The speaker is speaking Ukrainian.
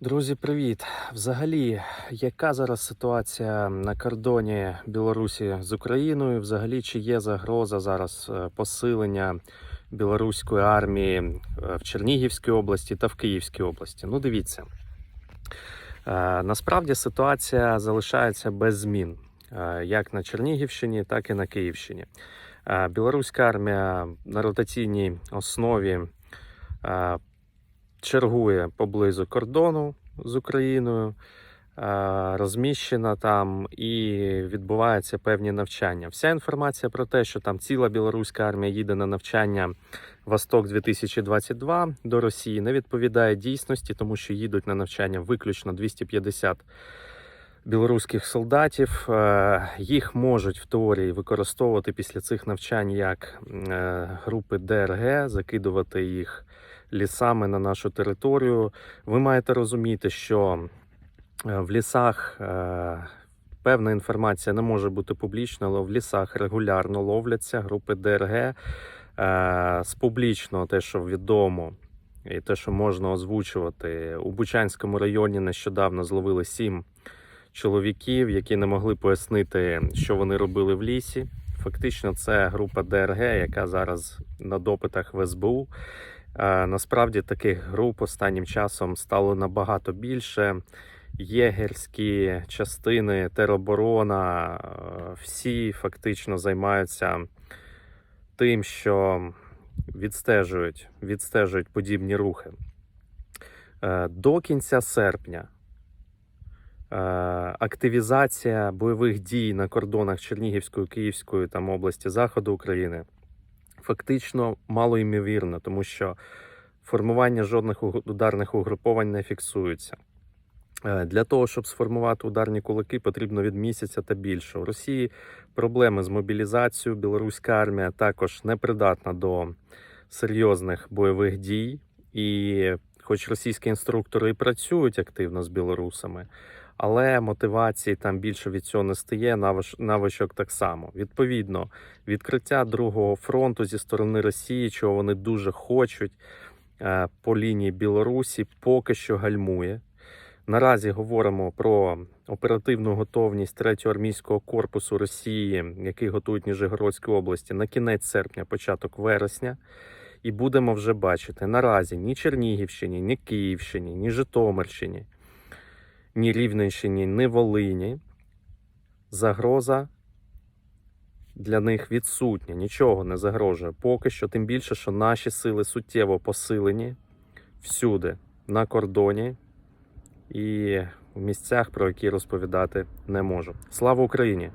Друзі, привіт! Взагалі, яка зараз ситуація на кордоні Білорусі з Україною? Взагалі, чи є загроза зараз е, посилення білоруської армії е, в Чернігівській області та в Київській області? Ну, дивіться. Е, Насправді ситуація залишається без змін як на Чернігівщині, так і на Київщині. Білоруська армія на ротаційній основі чергує поблизу кордону з Україною, е, розміщена там і відбуваються певні навчання. Вся інформація про те, що там ціла білоруська армія їде на навчання Восток 2022 до Росії, не відповідає дійсності, тому що їдуть на навчання виключно 250 білоруських солдатів. Е, Їх можуть в теорії використовувати після цих навчань як е, групи ДРГ, закидувати їх лісами на нашу територію. Ви маєте розуміти, що е, в лісах е, певна інформація не може бути публічна, але в лісах регулярно ловляться групи ДРГ. Е, З публічного те, що відомо, і те, що можна озвучувати, у Бучанському районі нещодавно зловили сім чоловіків, які не могли пояснити, що вони робили в лісі. Фактично, це група ДРГ, яка зараз на допитах в СБУ. Насправді таких груп останнім часом стало набагато більше. Єгерські частини, тероборона, всі фактично займаються тим, що відстежують, відстежують подібні рухи. Е, До кінця серпня е, активізація бойових дій на кордонах Чернігівської, Київської там області Заходу України фактично малоймовірно, тому що формування жодних ударних угруповань не фіксується. Е, Для того, щоб сформувати ударні кулаки, потрібно від місяця та більше. У Росії проблеми з мобілізацією. Білоруська армія також не придатна до серйозних бойових дій. І, хоч російські інструктори і працюють активно з білорусами, але мотивації там більше від цього не стає. Навичок так само. Відповідно, відкриття другого фронту зі сторони Росії, чого вони дуже хочуть е, по лінії Білорусі, поки що гальмує. Наразі говоримо про оперативну готовність 3-го армійського корпусу Росії, який готують Ніжегородській області на кінець серпня, початок вересня. І будемо вже бачити наразі ні Чернігівщині, ні Київщині, ні Житомирщині, ні Рівненщині, ні Волині. Загроза для них відсутня, нічого не загрожує. Поки що, тим більше, що наші сили суттєво посилені всюди на кордоні і в місцях, про які розповідати не можу. Слава Україні!